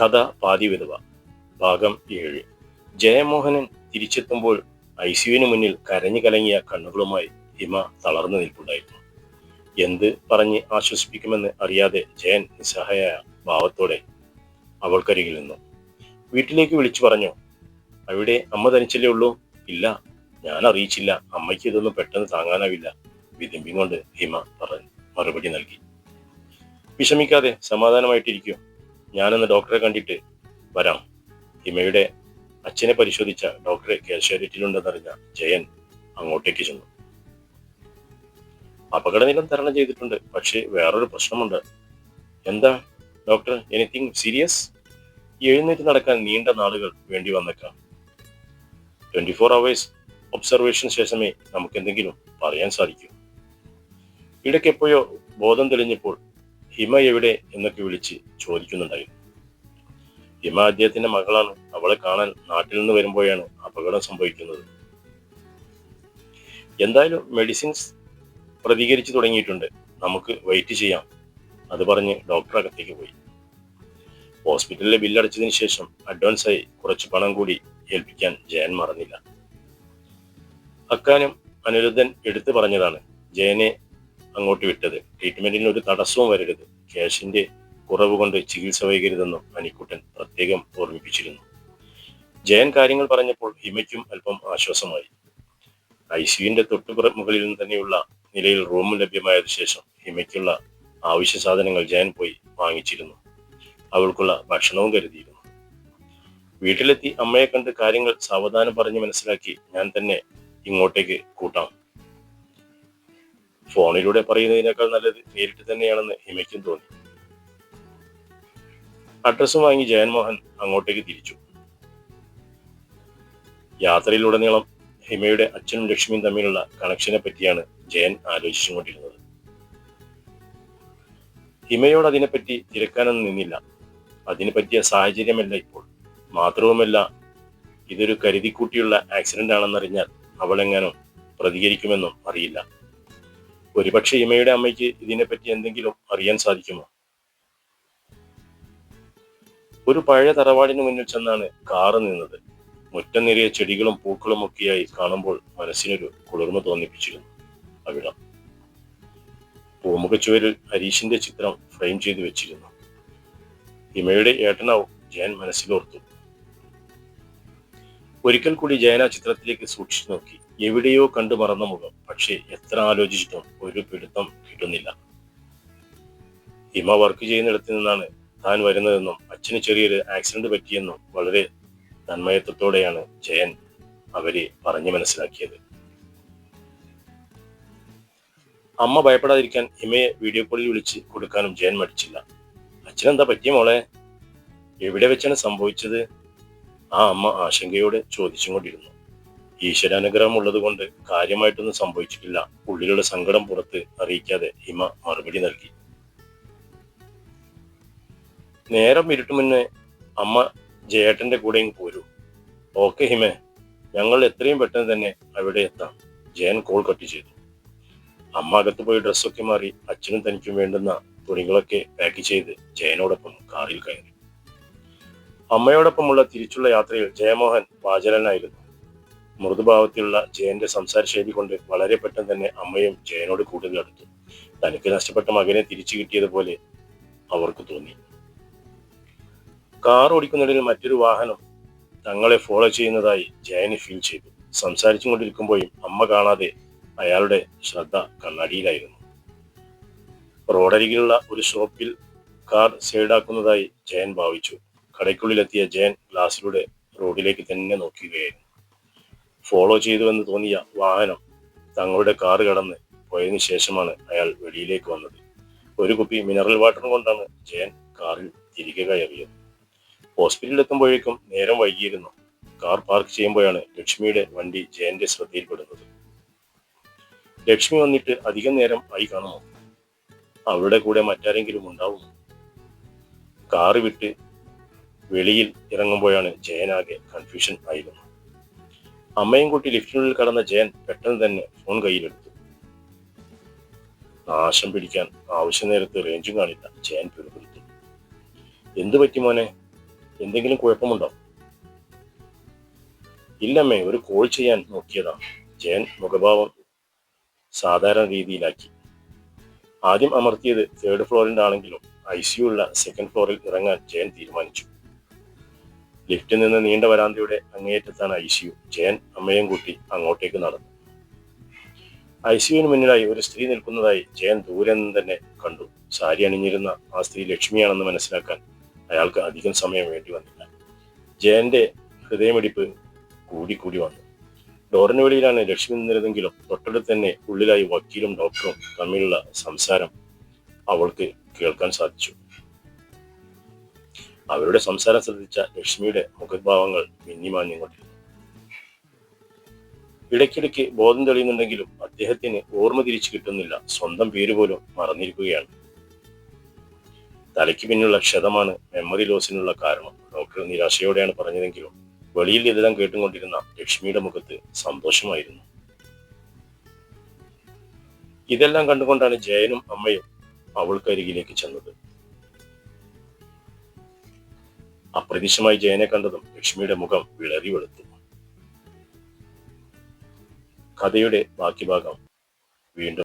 കഥ പാതി വിധവ ഭാഗം ഏഴ്. ജയമോഹനൻ തിരിച്ചെത്തുമ്പോൾ ഐ സിയുവിന് മുന്നിൽ കരഞ്ഞു കലങ്ങിയ കണ്ണുകളുമായി ഹിമ തളർന്നു നിൽപ്പുണ്ടായിരുന്നു. എന്ത് പറഞ്ഞ് ആശ്വസിപ്പിക്കുമെന്ന് അറിയാതെ ജയൻ നിസ്സഹായ ഭാവത്തോടെ അവൾക്കരികിൽ നിന്നു. വീട്ടിലേക്ക് വിളിച്ചു പറഞ്ഞു അവിടെ അമ്മ തനിച്ചല്ലേ ഉള്ളൂ? ഇല്ല ഞാൻ അറിയിച്ചില്ല. അമ്മയ്ക്ക് ഇതൊന്നും പെട്ടെന്ന് താങ്ങാനാവില്ല. വിതുമ്പിങ്ങൊണ്ട് ഹിമ പറഞ്ഞു മറുപടി നൽകി. വിഷമിക്കാതെ സമാധാനമായിട്ടിരിക്കൂ. ഞാനൊന്ന് ഡോക്ടറെ കണ്ടിട്ട് വരാം. ഹിമയുടെ അച്ഛനെ പരിശോധിച്ച ഡോക്ടറെ കാഷ്വാലിറ്റിയിലുണ്ടെന്നറിഞ്ഞ ജയൻ അങ്ങോട്ടേക്ക് ചെന്നു. അപകടനിലം തരണം ചെയ്തിട്ടുണ്ട് പക്ഷേ വേറൊരു പ്രശ്നമുണ്ട്. എന്താ ഡോക്ടർ എനിത്തിങ് സീരിയസ് എഴുന്നേറ്റ് നടക്കാൻ നീണ്ട നാളുകൾ വേണ്ടി വന്നേക്കാം. ട്വന്റി ഫോർ അവേഴ്സ് ഒബ്സർവേഷൻ ശേഷമേ നമുക്ക് എന്തെങ്കിലും പറയാൻ സാധിക്കൂ. ഇടയ്ക്കെപ്പോയോ ബോധം തെളിഞ്ഞപ്പോൾ ഹിമ എവിടെ എന്നൊക്കെ വിളിച്ച് ചോദിക്കുന്നുണ്ടായിരുന്നു ഹിമ അദ്ദേഹത്തിന്റെ മകളാണ് അവളെ കാണാൻ നാട്ടിൽ നിന്ന് വരുമ്പോഴാണ് അപകടം സംഭവിക്കുന്നത്. എന്തായാലും മെഡിസിൻസ് പ്രതികരിച്ചു തുടങ്ങിയിട്ടുണ്ട്. നമുക്ക് വെയിറ്റ് ചെയ്യാം. അത് പറഞ്ഞ് ഡോക്ടർ അകത്തേക്ക് പോയി. ഹോസ്പിറ്റലിലെ ബില്ലടച്ചതിന് ശേഷം അഡ്വാൻസായി കുറച്ച് പണം കൂടി ഏൽപ്പിക്കാൻ ജയൻ മറന്നില്ല. അക്കാനും അനിരുദ്ധൻ എടുത്തു പറഞ്ഞതാണ്. ജയനെ അങ്ങോട്ട് വിട്ടത്. ട്രീറ്റ്മെന്റിന് ഒരു തടസ്സവും വരരുത്. ക്യാഷിന്റെ കുറവ് കൊണ്ട് ചികിത്സ വൈകരുതെന്നും അനിക്കുട്ടൻ പ്രത്യേകം ഓർമ്മിപ്പിച്ചിരുന്നു. ജയൻ കാര്യങ്ങൾ പറഞ്ഞപ്പോൾ ഹിമയ്ക്കും അല്പം ആശ്വാസമായി. ഐ സിയുവിന്റെ തൊട്ടുപുറ മുകളിൽ നിന്ന് തന്നെയുള്ള നിലയിൽ റൂം ലഭ്യമായതിനു ശേഷം ഹിമയ്ക്കുള്ള ആവശ്യ സാധനങ്ങൾ ജയൻ പോയി വാങ്ങിച്ചിരുന്നു. അവൾക്കുള്ള ഭക്ഷണവും കരുതിയിരുന്നു. വീട്ടിലെത്തി അമ്മയെ കണ്ട് കാര്യങ്ങൾ സാവധാനം പറഞ്ഞ് മനസ്സിലാക്കി ഞാൻ തന്നെ ഇങ്ങോട്ടേക്ക് കൂട്ടാം. ഫോണിലൂടെ പറയുന്നതിനേക്കാൾ നല്ലത് നേരിട്ട് തന്നെയാണെന്ന് ഹിമയ്ക്കും തോന്നി. അഡ്രസ്സും വാങ്ങി ജയൻമോഹൻ അങ്ങോട്ടേക്ക് തിരിച്ചു. യാത്രയിലുടനീളം ഹിമയുടെ അച്ഛനും ലക്ഷ്മിയും തമ്മിലുള്ള കണക്ഷനെ പറ്റിയാണ് ജയൻ ആലോചിച്ചുകൊണ്ടിരുന്നത്. ഹിമയോട് അതിനെപ്പറ്റി തിരക്കാനൊന്നും നിന്നില്ല. അതിന് പറ്റിയ സാഹചര്യമല്ല ഇപ്പോൾ. മാത്രവുമല്ല ഇതൊരു കരുതിക്കൂട്ടിയുള്ള ആക്സിഡന്റ് ആണെന്നറിഞ്ഞാൽ അവളെങ്ങാനും പ്രതികരിക്കുമെന്നും അറിയില്ല. ഒരുപക്ഷെ ഇമയുടെ അമ്മയ്ക്ക് ഇതിനെപ്പറ്റി എന്തെങ്കിലും അറിയാൻ സാധിക്കുമോ? ഒരു പഴയ തറവാടിന് മുന്നിൽ ചെന്നാണ് കാറ് നിന്നത്. മുറ്റം നിറയെ ചെടികളും പൂക്കളും ഒക്കെയായി കാണുമ്പോൾ മനസ്സിനൊരു കുളിർമ തോന്നിപ്പിച്ചിരുന്നു അവിടം. പൂമുഖച്ചുവരിൽ ഹരീഷിന്റെ ചിത്രം ഫ്രെയിം ചെയ്തു വെച്ചിരുന്നു. ഹിമയുടെ ഏട്ടനാവും ജയൻ മനസ്സിലോർത്തു. ഒരിക്കൽ കൂടി ജയന ചിത്രത്തിലേക്ക് സൂക്ഷിച്ചു നോക്കി. എവിടെയോ കണ്ടു മറന്ന മുഖം. പക്ഷേ എത്ര ആലോചിച്ചിട്ടും ഒരു പിടുത്തം കിട്ടുന്നില്ല. ഹിമ വർക്ക് ചെയ്യുന്നിടത്ത് നിന്നാണ് താൻ വരുന്നതെന്നും അച്ഛന് ചെറിയൊരു ആക്സിഡന്റ് പറ്റിയെന്നും വളരെ തന്മയത്വത്തോടെയാണ് ജയൻ അവരെ പറഞ്ഞു മനസ്സിലാക്കിയത്. അമ്മ ഭയപ്പെടാതിരിക്കാൻ ഹിമയെ വീഡിയോ കോളിൽ വിളിച്ച് കൊടുക്കാനും ജയൻ മടിച്ചില്ല. അച്ഛനെന്താ പറ്റിയ മോളെ? എവിടെ വെച്ചാണ് സംഭവിച്ചത്? ആ അമ്മ ആശങ്കയോടെ ചോദിച്ചും കൊണ്ടിരുന്നു ഈശ്വരാനുഗ്രഹം ഉള്ളതുകൊണ്ട് കാര്യമായിട്ടൊന്നും സംഭവിച്ചിട്ടില്ല. ഉള്ളിലുള്ള സങ്കടം പുറത്ത് അറിയിക്കാതെ ഹിമ മറുപടി നൽകി. നേരം ഇരുട്ട് മുന്നേ അമ്മ ജയേട്ടന്റെ കൂടെയും പോരൂ. ഓക്കെ ഹിമേ ഞങ്ങൾ എത്രയും പെട്ടെന്ന് തന്നെ അവിടെ എത്താം. ജയൻ കോൾ കട്ട് ചെയ്തു. അമ്മ അകത്ത് പോയി ഡ്രസ്സൊക്കെ മാറി അച്ഛനും തനിക്കും വേണ്ടുന്ന തുണികളൊക്കെ പാക്ക് ചെയ്ത് ജയനോടൊപ്പം കാറിൽ കയറി. അമ്മയോടൊപ്പമുള്ള തിരിച്ചുള്ള യാത്രയിൽ ജയമോഹൻ വാചലനായിരുന്നു മൃദുഭാവത്തിലുള്ള ജയന്റെ സംസാര ശൈലി കൊണ്ട് വളരെ പെട്ടെന്ന് തന്നെ അമ്മയും ജയനോട് കൂടുതൽ അടുത്തു. തനിക്ക് നഷ്ടപ്പെട്ട മകനെ തിരിച്ചു കിട്ടിയതുപോലെ അവർക്ക് തോന്നി. കാർ ഓടിക്കുന്നതിൽ മറ്റൊരു വാഹനം തങ്ങളെ ഫോളോ ചെയ്യുന്നതായി ജയന് ഫീൽ ചെയ്തു. സംസാരിച്ചു കൊണ്ടിരിക്കുമ്പോഴും അമ്മ കാണാതെ അയാളുടെ ശ്രദ്ധ കണ്ണാടിയിലായിരുന്നു. റോഡരികിലുള്ള ഒരു ഷോപ്പിൽ കാർ സൈഡാക്കുന്നതായി ജയൻ ഭാവിച്ചു. കടയ്ക്കുള്ളിലെത്തിയ ജയൻ ഗ്ലാസിലൂടെ റോഡിലേക്ക് തന്നെ നോക്കുകയായിരുന്നു. ഫോളോ ചെയ്തുവെന്ന് തോന്നിയ വാഹനം തങ്ങളുടെ കാറ് കടന്ന് പോയതിനു ശേഷമാണ് അയാൾ വെളിയിലേക്ക് വന്നത്. ഒരു കുപ്പി മിനറൽ വാട്ടർ കൊണ്ടാണ് ജയൻ കാറിൽ തിരികെ കയറിയത്. ഹോസ്പിറ്റലിൽ എത്തുമ്പോഴേക്കും നേരം വൈകിയിരുന്നു. കാർ പാർക്ക് ചെയ്യുമ്പോഴാണ് ലക്ഷ്മിയുടെ വണ്ടി ജയന്റെ ശ്രദ്ധയിൽപ്പെടുന്നത്. ലക്ഷ്മി വന്നിട്ട് അധികം നേരം ആയി കാണുമോ? അവരുടെ കൂടെ മറ്റാരെങ്കിലും ഉണ്ടാവുമോ? കാറ് വിട്ട് വെളിയിൽ ഇറങ്ങുമ്പോഴാണ് ജയനാകെ കൺഫ്യൂഷൻ ആയിരുന്നു അമ്മയും കുട്ടി ലിഫ്റ്റിനുള്ളിൽ കടന്ന ജയൻ പെട്ടെന്ന് തന്നെ ഫോൺ കയ്യിലെടുത്തു. നാശം പിടിക്കാൻ ആവശ്യ നേരത്ത് റേഞ്ചും കാണില്ല. ജയൻ പിറുപിറുത്തു. എന്തു പറ്റി മോനെ? എന്തെങ്കിലും കുഴപ്പമുണ്ടോ? ഇല്ലമ്മേ ഒരു കോൾ ചെയ്യാൻ നോക്കിയതാ. ജയൻ മുഖഭാവം സാധാരണ രീതിയിലാക്കി. ആദ്യം അമർത്തിയത് തേർഡ് ഫ്ലോറിന്റെ ആണെങ്കിലും ഐ സിയുള്ള സെക്കൻഡ് ഫ്ലോറിൽ ഇറങ്ങാൻ ജയൻ തീരുമാനിച്ചു. ലിഫ്റ്റിൽ നിന്ന് നീണ്ട വരാന്തയുടെ അങ്ങേയറ്റത്താണ് ഐ സിയു ജയൻ അമ്മയും കൂട്ടി അങ്ങോട്ടേക്ക് നടന്നു. ഐ സിയുവിന് മുന്നിലായി ഒരു സ്ത്രീ നിൽക്കുന്നതായി ജയൻ ദൂരെ നിന്ന് തന്നെ കണ്ടു. സാരി അണിഞ്ഞിരുന്ന ആ സ്ത്രീ ലക്ഷ്മിയാണെന്ന് മനസ്സിലാക്കാൻ അയാൾക്ക് അധികം സമയം വേണ്ടി വന്നില്ല. ജയന്റെ ഹൃദയമിടിപ്പ് കൂടി കൂടി വന്നു. ഡോറിന് വെളിയിലാണ് ലക്ഷ്മി നിന്നിരുന്നെങ്കിലും തൊട്ടടുത്ത് തന്നെ ഉള്ളിലായി വക്കീലും ഡോക്ടറും തമ്മിലുള്ള സംസാരം അവൾക്ക് കേൾക്കാൻ സാധിച്ചു. അവരുടെ സംസാരം ശ്രദ്ധിച്ച ലക്ഷ്മിയുടെ മുഖഭാവങ്ങൾ മിന്നിമാഞ്ഞുകൊണ്ടിരുന്നു ഇടയ്ക്കിടയ്ക്ക് ബോധം തെളിയുന്നുണ്ടെങ്കിലും അദ്ദേഹത്തിന് ഓർമ്മ തിരിച്ചു കിട്ടുന്നില്ല. സ്വന്തം പേര് പോലും മറന്നിരിക്കുകയാണ്. തലയ്ക്ക് പിന്നിലുള്ള ക്ഷതമാണ് മെമ്മറി ലോസിനുള്ള കാരണം. ഡോക്ടർ നിരാശയോടെയാണ് പറഞ്ഞതെങ്കിലും വെളിയിൽ ഇതെല്ലാം കേട്ടുകൊണ്ടിരുന്ന ലക്ഷ്മിയുടെ മുഖത്ത് സന്തോഷമായിരുന്നു. ഇതെല്ലാം കണ്ടുകൊണ്ടാണ് ജയനും അമ്മയും അവൾക്കരികിലേക്ക് ചെന്നത്. അപ്രതീക്ഷമായി ജയനെ കണ്ടതും ലക്ഷ്മിയുടെ മുഖം വിളറി വെളുത്തു കഥയുടെ ബാക്കി ഭാഗം വീണ്ടും